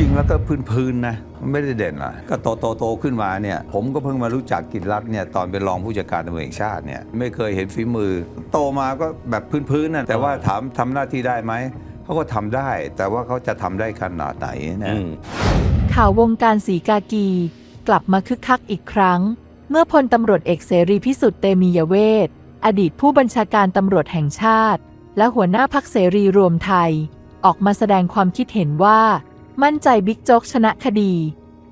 ริงๆแล้วก็พื้นๆนะไม่ได้เด่นอะก็โตโตโตขึ้นมาเนี่ยผมก็เพิ่งมารู้จักกิจรัตน์เนี่ยตอนเป็นรองผู้จัดการตำรวจแห่งชาติเนี่ยไม่เคยเห็นฝีมือ โตมาก็แบบพื้นๆนะแต่ว่าถามทำหน้าที่ได้ไหมเขาก็ทำได้ แต่ว่าเขาจะทำได้ขนาดไหนนะข่าววงการสีกากี กลับมาคึกคักอีกครั้ง เมื่อพลตำรวจเอกเสรีพิสุทธิ์เตมียเวทอดีตผู้บัญชาการตำรวจแห่งชาติ และหัวหน้าพักเสรีรวมไทย ออกมาแสดงความคิดเห็นว่า มั่นใจบิ๊กโจ๊กชนะคดี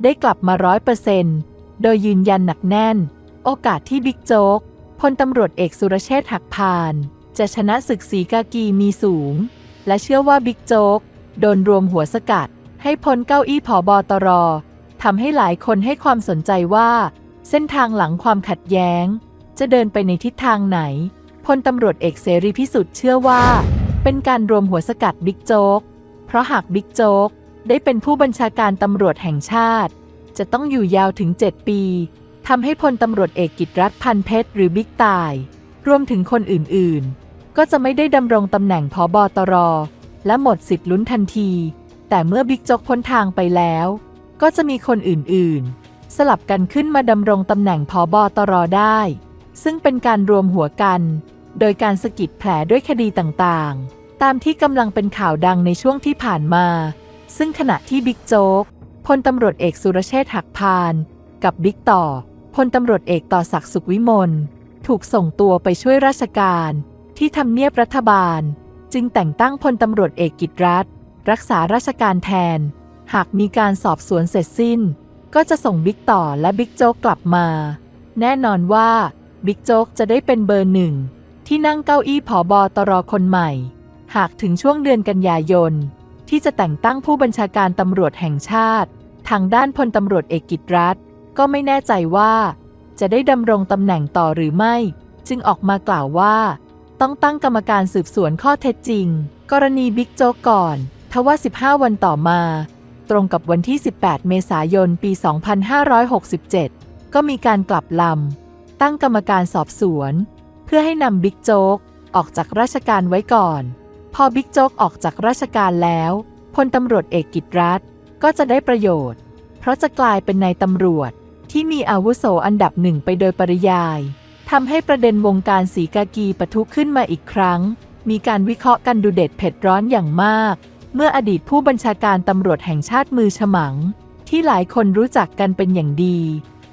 ได้กลับมาร้อยเปอร์เซนต์โดยยืนยันหนักแน่น โอกาสที่บิ๊กโจ๊กพลตำรวจเอกสุรเชษฐ์หักพาน จะชนะศึกสีกากีมีสูง และเชื่อว่าบิ๊กโจ๊กโดนรวมหัวสกัด ให้พ้นเก้าอี้ผอบอตรทำให้หลายคนให้ความสนใจว่า เส้นทางหลังความขัดแย้ง จะเดินไปในทิศทางไหนพลตำรวจเอกเสรีพิสุทธิ์เชื่อว่า เป็นการรวมหัวสกัดบิ๊กโจ๊กเพราะหากบิ๊กโจ๊ก ได้เป็นผู้บัญชาการตำรวจแห่งชาติ จะต้องอยู่ยาวถึง 7 ปีทำให้พลตำรวจเอกกิตรัฐพันเพชรหรือบิ๊กตาย รวมถึงคนอื่นๆ ก็จะไม่ได้ดำรงตำแหน่งพอบอตร และหมดสิทธิ์ลุ้นทันที แต่เมื่อบิ๊กจกพ้นทางไปแล้ว ก็จะมีคนอื่นๆ สลับกันขึ้นมาดำรงตำแหน่งพอบอตรได้ ซึ่งเป็นการรวมหัวกัน โดยการสะกิดแผลด้วยคดีต่างๆ ตามที่กำลังเป็นข่าวดังในช่วงที่ผ่านมา ซึ่งขณะที่บิ๊กโจ๊กพลตำรวจเอกสุรเชษฐ์หักพาน กับบิ๊กต่อพลตำรวจเอกต่อศักดิ์สุขวิมลถูกส่งตัวไปช่วยราชการ ที่ทำเนียบรัฐบาล จึงแต่งตั้งพลตำรวจเอกกิตรัฐ รักษาราชการแทน หากมีการสอบสวนเสร็จสิ้น ก็จะส่งบิ๊กต่อและบิ๊กโจ๊กกลับมา แน่นอนว่าบิ๊กโจ๊กจะได้เป็นเบอร์หนึ่งที่นั่งเก้าอี้ผอบอตรคนใหม่ หากถึงช่วงเดือนกันยายน ที่จะแต่งตั้งผู้บัญชาการตำรวจแห่งชาติ ทางด้านพลตำรวจเอกกิตรัฐ ก็ไม่แน่ใจว่า จะได้ดำรงตำแหน่งต่อหรือไม่ จึงออกมากล่าวว่า ต้องตั้งกรรมการสืบสวนข้อเท็จจริง กรณีบิ๊กโจ๊กก่อนทว่า 15 วันต่อมา ตรงกับวันที่ 18 เมษายน ปี 2567 ก็มีการกลับลำ ตั้งกรรมการสอบสวน เพื่อให้นำบิ๊กโจ๊กออกจากราชการไว้ก่อน พอบิ๊กโจ๊กออกจากราชการแล้วพลตำรวจเอกกิตรัฐก็จะได้ประโยชน์ เพราะจะกลายเป็นนายตำรวจที่มีอาวุโสอันดับหนึ่งไปโดยปริยายทำให้ประเด็นวงการสีกากีปะทุขึ้นมาอีกครั้ง มีการวิเคราะห์กันดูเด็ดเผ็ดร้อนอย่างมาก เมื่ออดีตผู้บัญชาการตำรวจแห่งชาติมือฉมัง ที่หลายคนรู้จักกันเป็นอย่างดี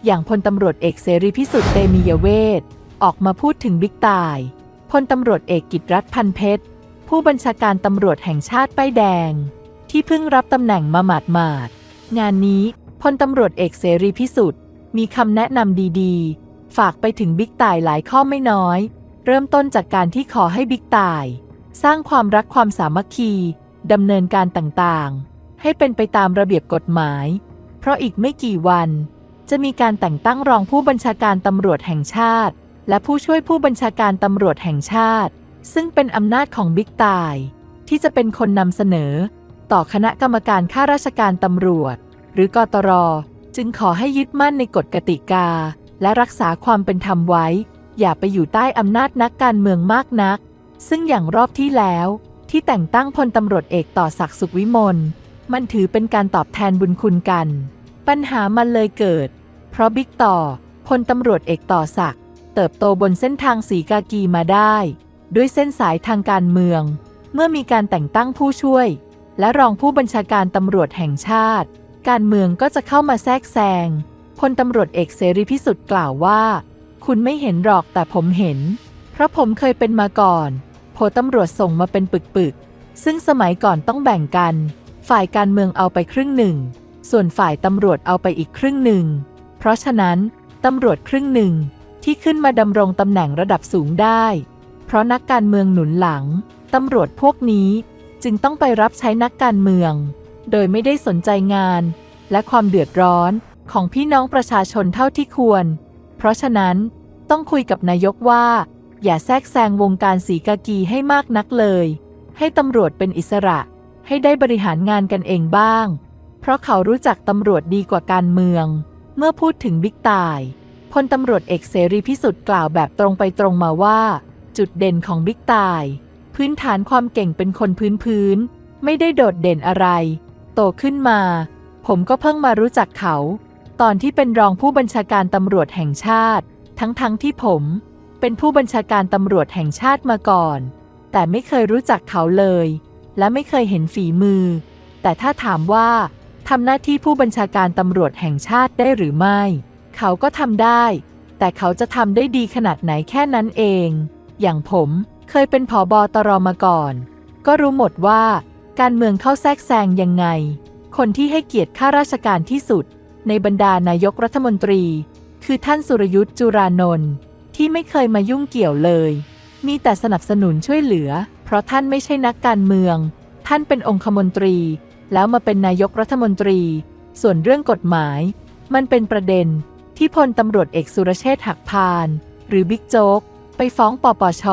อย่างพลตำรวจเอกเสรีพิสุทธิ์เตมียเวทออกมาพูดถึงบิ๊กตายพลตำรวจเอกกิตรัฐพันเพชร ผู้บัญชาการตำรวจแห่งชาติป้ายแดง ที่เพิ่งรับตำแหน่งมาหมาดๆงานนี้พลตำรวจเอกเสรีพิสุทธิ์มีคำแนะนำดีๆ ฝากไปถึงบิ๊กตายหลายข้อไม่น้อย เริ่มต้นจากการที่ขอให้บิ๊กตาย สร้างความรักความสามัคคีดำเนินการต่างๆ ให้เป็นไปตามระเบียบกฎหมาย เพราะอีกไม่กี่วัน จะมีการแต่งตั้งรองผู้บัญชาการตำรวจแห่งชาติ และผู้ช่วยผู้บัญชาการตำรวจแห่งชาติ ซึ่งเป็นอำนาจของบิ๊กตาย ที่จะเป็นคนนำเสนอ ต่อคณะกรรมการข้าราชการตำรวจ หรือกตร จึงขอให้ยึดมั่นในกฎกติกา และรักษาความเป็นธรรมไว้ อย่าไปอยู่ใต้อำนาจนักการเมืองมากนัก ซึ่งอย่างรอบที่แล้ว ที่แต่งตั้งพลตำรวจเอกต่อศักดิ์สุขวิมลมันถือเป็นการตอบแทนบุญคุณกัน ปัญหามันเลยเกิด เพราะบิ๊กต่อพลตำรวจเอกต่อศักดิ์เติบโตบนเส้นทางสีกากีมาได้ ด้วยเส้นสายทางการเมือง เมื่อมีการแต่งตั้งผู้ช่วย และรองผู้บัญชาการตำรวจแห่งชาติ การเมืองก็จะเข้ามาแทรกแซงพลตำรวจเอกเสรีพิสุทธิ์กล่าวว่า คุณไม่เห็นหรอกแต่ผมเห็น เพราะผมเคยเป็นมาก่อนโผตำรวจส่งมาเป็นปึกๆ ซึ่งสมัยก่อนต้องแบ่งกัน ฝ่ายการเมืองเอาไปครึ่งหนึ่ง ส่วนฝ่ายตำรวจเอาไปอีกครึ่งหนึ่ง เพราะฉะนั้นตำรวจครึ่งหนึ่งที่ขึ้นมาดำรงตำแหน่งระดับสูงได้ เพราะนักการเมืองหนุนหลัง ตำรวจพวกนี้จึงต้องไปรับใช้นักการเมือง โดยไม่ได้สนใจงาน และความเดือดร้อนของพี่น้องประชาชนเท่าที่ควร เพราะฉะนั้นต้องคุยกับนายกว่า อย่าแทรกแซงวงการสีกากีให้มากนักเลย ให้ตำรวจเป็นอิสระ ให้ได้บริหารงานกันเองบ้าง เพราะเขารู้จักตำรวจดีกว่าการเมือง เมื่อพูดถึงบิ๊กตายพลตำรวจเอกเสรีพิสุทธิ์กล่าวแบบตรงไปตรงมาว่า จุดเด่นของบิ๊กตาย พื้นฐานความเก่งเป็นคนพื้นพื้น ไม่ได้โดดเด่นอะไรโตโตขึ้นมา ผมก็เพิ่งมารู้จักเขา ตอนที่เป็นรองผู้บัญชาการตำรวจแห่งชาติ ทั้งๆทที่ผม เป็นผู้บัญชาการตำรวจแห่งชาติมาก่อน แต่ไม่เคยรู้จักเขาเลย และไม่เคยเห็นฝีมือ แต่ถ้าถามว่าทำหน้าที่ผู้บัญชาการตำรวจแห่งชาติได้หรือไม่ เขาก็ทำได้ แต่เขาจะทำได้ดีขนาดไหนแค่นั้นเอง อย่างผมเคยเป็นผอบอตรมาก่อน ก็รู้หมดว่าการเมืองเข้าแทรกแซงยังไง คนที่ให้เกียรติข้าราชการที่สุด ในบรรดานายกรัฐมนตรี คือท่านสุรยุทธ์จุรานนท์ที่ไม่เคยมายุ่งเกี่ยวเลย มีแต่สนับสนุนช่วยเหลือ เพราะท่านไม่ใช่นักการเมือง ท่านเป็นองคมนตรี แล้วมาเป็นนายกรัฐมนตรี ส่วนเรื่องกฎหมาย มันเป็นประเด็นที่พลตำรวจเอกสุรเชษฐ์หักพาน หรือบิ๊กโจ๊ก ไปฟ้องปปช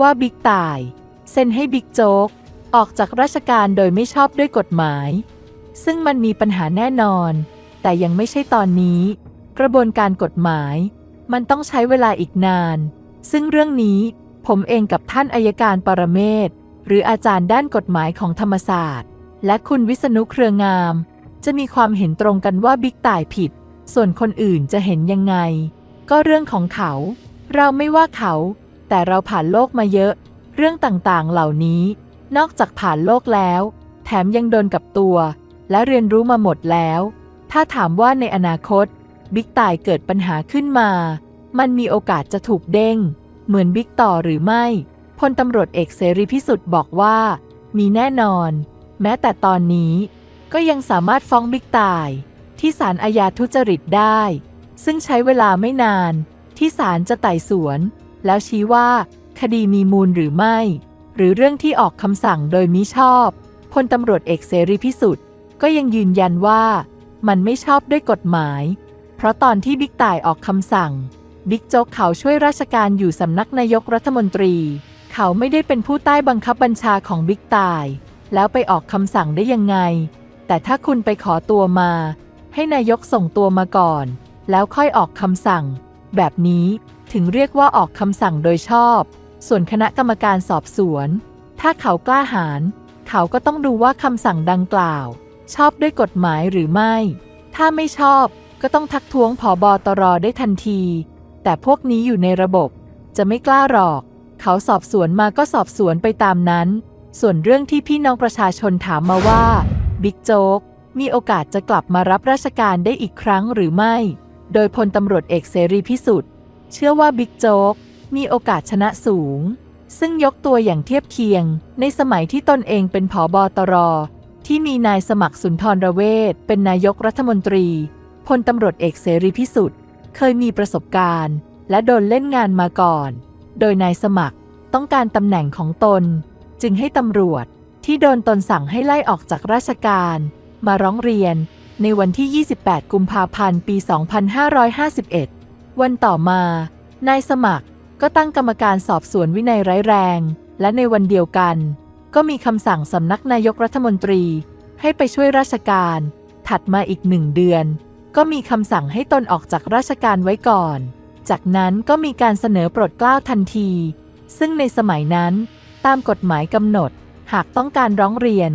ว่าบิ๊กตาย เซ็นให้บิ๊กโจ๊ก ออกจากราชการโดยไม่ชอบด้วยกฎหมาย ซึ่งมันมีปัญหาแน่นอน แต่ยังไม่ใช่ตอนนี้ กระบวนการกฎหมาย มันต้องใช้เวลาอีกนาน ซึ่งเรื่องนี้ผมเองกับท่านอายการปรเมศหรืออาจารย์ด้านกฎหมายของธรรมศาสตร์ และคุณวิษณุเครืองาม จะมีความเห็นตรงกันว่าบิ๊กต่ายผิด ส่วนคนอื่นจะเห็นยังไง ก็เรื่องของเขา เราไม่ว่าเขา แต่เราผ่านโลกมาเยอะ เรื่องต่างๆเหล่านี้ นอกจากผ่านโลกแล้ว แถมยังโดนกับตัว และเรียนรู้มาหมดแล้ว ถ้าถามว่าในอนาคต บิ๊กตายเกิดปัญหาขึ้นมา มันมีโอกาสจะถูกเด้ง เหมือนบิ๊กต่อหรือไม่พลตำรวจเอกเสรีพิสุทธิ์บอกว่า มีแน่นอน แม้แต่ตอนนี้ก็ยังสามารถฟ้องบิ๊กตาย ที่ศาลอาญาทุจริตได้ ซึ่งใช้เวลาไม่นาน ที่ศาลจะไต่สวน แล้วชี้ว่า คดีมีมูลหรือไม่ หรือเรื่องที่ออกคำสั่งโดยมิชอบพลตำรวจเอกเสรีพิสุทธิ์ก็ยังยืนยันว่า มันไม่ชอบด้วยกฎหมาย เพราะตอนที่บิ๊กต่ายออกคำสั่ง บิ๊กโจ๊กเขาช่วยราชการอยู่สำนักนายกรัฐมนตรี เขาไม่ได้เป็นผู้ใต้บังคับบัญชาของบิ๊กต่าย แล้วไปออกคำสั่งได้ยังไง แต่ถ้าคุณไปขอตัวมา ให้นายกส่งตัวมาก่อน แล้วค่อยออกคำสั่ง แบบนี้ถึงเรียกว่าออกคำสั่งโดยชอบ ส่วนคณะกรรมการสอบสวน ถ้าเขากล้าหาญเขาก็ต้องดูว่าคำสั่งดังกล่าว ชอบด้วยกฎหมายหรือไม่ ถ้าไม่ชอบก็ต้องทักท้วงผอบอตรได้ทันที แต่พวกนี้อยู่ในระบบ จะไม่กล้าหรอก เขาสอบสวนมาก็สอบสวนไปตามนั้น ส่วนเรื่องที่พี่น้องประชาชนถามมาว่าบิ๊กโจ๊กมีโอกาสจะกลับมารับราชการได้อีกครั้งหรือไม่ โดยพลตำรวจเอกเสรีพิสุทธิ์เชื่อว่าบิ๊กโจ๊กมีโอกาสชนะสูง ซึ่งยกตัวอย่างเทียบเคียง ในสมัยที่ตนเองเป็นผอบอตร ที่มีนายสมัครสุนทรรเวทเป็นนายกรัฐมนตรีพลตำรวจเอกเสรีพิสุทธิ์เคยมีประสบการณ์ และโดนเล่นงานมาก่อน โดยนายสมัครต้องการตำแหน่งของตน จึงให้ตำรวจที่โดนตนสั่งให้ไล่ออกจากราชการ มาร้องเรียน ในวันที่ 28 กุมภาพันธ์ ปี 2551 วันต่อมา นายสมัครก็ตั้งกรรมการสอบสวนวินัยร้ายแรง และในวันเดียวกัน ก็มีคำสั่งสำนักนายกรัฐมนตรี ให้ไปช่วยราชการ ถัดมาอีกหนึ่งเดือน ก็มีคำสั่งให้ตนออกจากราชการไว้ก่อน จากนั้นก็มีการเสนอปรดเกล้าทันที ซึ่งในสมัยนั้น ตามกฎหมายกำหนด หากต้องการร้องเรียน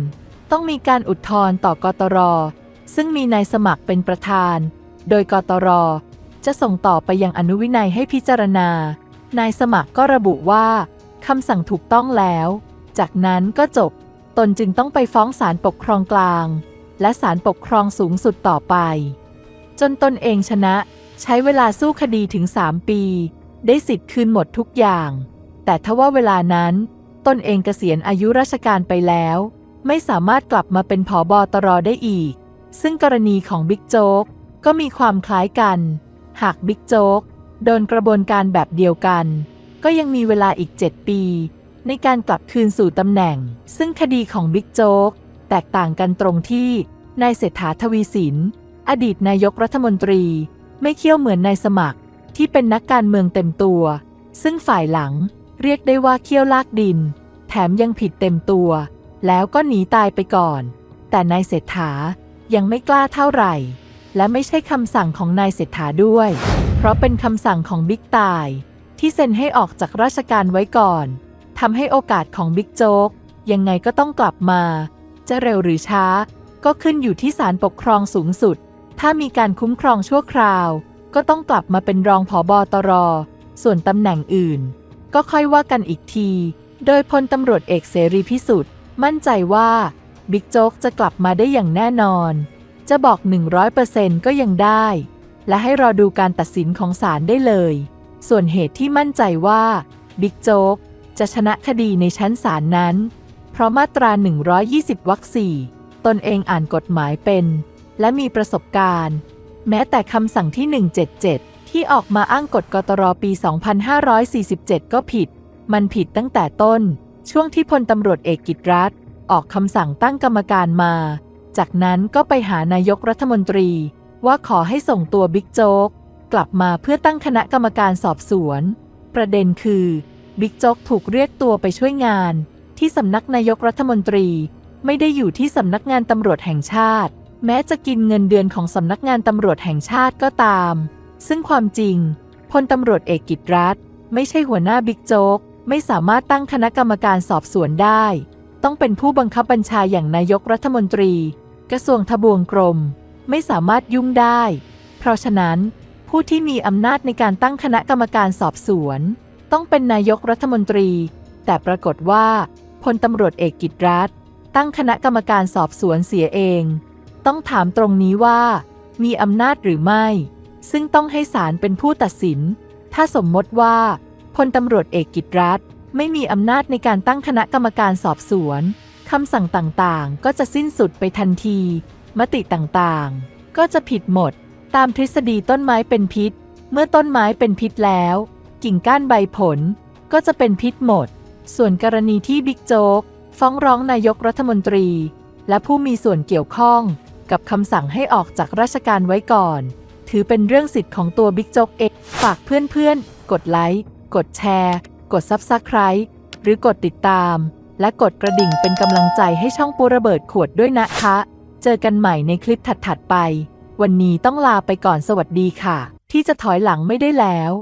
ต้องมีการอุทธรณ์ต่อกตร ซึ่งมีนายสมัครเป็นประธาน โดยกตร จะส่งต่อไปยังอนุวินัยให้พิจารณา นายสมัครก็ระบุว่าคำสั่งถูกต้องแล้ว จากนั้นก็จบ ตนจึงต้องไปฟ้องศาลปกครองกลาง และศาลปกครองสูงสุดต่อไป จนตนเองชนะ ใช้เวลาสู้คดีถึง 3 ปี ได้สิทธิ์คืนหมดทุกอย่าง แต่ทว่าเวลานั้น ตนเองเกษียณอายุราชการไปแล้ว ไม่สามารถกลับมาเป็นผอบอตรได้อีก ซึ่งกรณีของบิ๊กโจ๊กก็มีความคล้ายกัน หากบิ๊กโจ๊กโดนกระบวนการแบบเดียวกัน ก็ยังมีเวลาอีก 7 ปี ในการกลับคืนสู่ตำแหน่ง ซึ่งคดีของบิ๊กโจ๊กแตกต่างกันตรงที่นายเศรษฐาทวีสิน อดีตนายกรัฐมนตรี ไม่เคี่ยวเหมือนนายสมัคร ที่เป็นนักการเมืองเต็มตัว ซึ่งฝ่ายหลังเรียกได้ว่าเคี่ยวลากดิน แถมยังผิดเต็มตัว แล้วก็หนีตายไปก่อน แต่นายเศรษฐา ยังไม่กล้าเท่าไหร่ และไม่ใช่คำสั่งของนายเศรษฐาด้วย เพราะเป็นคำสั่งของบิ๊กตาย ที่เซ็นให้ออกจากราชการไว้ก่อนทำให้โอกาสของบิ๊กโจ๊กยังไงก็ต้องกลับมา จะเร็วหรือช้า ก็ขึ้นอยู่ที่ศาลปกครองสูงสุด ถ้ามีการคุ้มครองชั่วคราว ก็ต้องกลับมาเป็นรองผอบอตร ส่วนตำแหน่งอื่น ก็ค่อยว่ากันอีกที โดยพลตำรวจเอกเสรีพิสุทธิ์มั่นใจว่า บิ๊กโจ๊กจะกลับมาได้อย่างแน่นอน จะบอก 100%ก็ยังได้ และให้รอดูการตัดสินของศาลได้เลย ส่วนเหตุที่มั่นใจว่าบิ๊กโจ๊กจะชนะคดีในชั้นศาลนั้น เพราะมาตรา 120 วรรคสี่ตนเองอ่านกฎหมายเป็น และมีประสบการณ์ แม้แต่คำสั่งที่ 177 ที่ออกมาอ้างกฎกตรปี 2547 ก็ผิด มันผิดตั้งแต่ต้น ช่วงที่พลตำรวจเอกกิตรัฐ ออกคำสั่งตั้งกรรมการมา จากนั้นก็ไปหานายกรัฐมนตรี ว่าขอให้ส่งตัวบิ๊กโจ๊กกลับมาเพื่อตั้งคณะกรรมการสอบสวน ประเด็นคือบิ๊กโจ๊กถูกเรียกตัวไปช่วยงาน ที่สำนักนายกรัฐมนตรี ไม่ได้อยู่ที่สำนักงานตำรวจแห่งชาติ แม้จะกินเงินเดือนของสำนักงานตำรวจแห่งชาติก็ตาม ซึ่งความจริงพลตำรวจเอกกิตรัฐ ไม่ใช่หัวหน้าบิ๊กโจ๊กไม่สามารถตั้งคณะกรรมการสอบสวนได้ ต้องเป็นผู้บังคับบัญชาอย่างนายกรัฐมนตรี กระทรวงทบวงกรม ไม่สามารถยุ่งได้ เพราะฉะนั้น ผู้ที่มีอำนาจในการตั้งคณะกรรมการสอบสวน ต้องเป็นนายกรัฐมนตรี แต่ปรากฏว่าพลตำรวจเอกกิตรัฐตั้งคณะกรรมการสอบสวนเสียเอง ต้องถามตรงนี้ว่า มีอำนาจหรือไม่ ซึ่งต้องให้ศาลเป็นผู้ตัดสิน ถ้าสมมติว่าพลตำรวจเอกกิตรัฐ ไม่มีอำนาจในการตั้งคณะกรรมการสอบสวนคำสั่งต่างๆ ก็จะสิ้นสุดไปทันที มติต่างๆ ก็จะผิดหมด ตามทฤษฎีต้นไม้เป็นพิษ เมื่อต้นไม้เป็นพิษแล้ว กิ่งก้านใบผล ก็จะเป็นพิษหมด ส่วนกรณีที่บิ๊กโจ๊กฟ้องร้องนายกรัฐมนตรี และผู้มีส่วนเกี่ยวข้อง กับคำสั่งให้ออกจากราชการไว้ก่อน ถือเป็นเรื่องสิทธิ์ของตัวบิ๊กโจ๊กเองฝากเพื่อนๆ กดไลค์ กดแชร์ กดซับสไคร b e หรือกดติดตาม และกดกระดิ่งเป็นกำลังใจให้ช่องปูระเบิดขวดด้วยนะคะ เจอกันใหม่ในคลิปถัดๆไป วันนี้ต้องลาไปก่อนสวัสดีค่ะ ที่จะถอยหลังไม่ได้แล้ว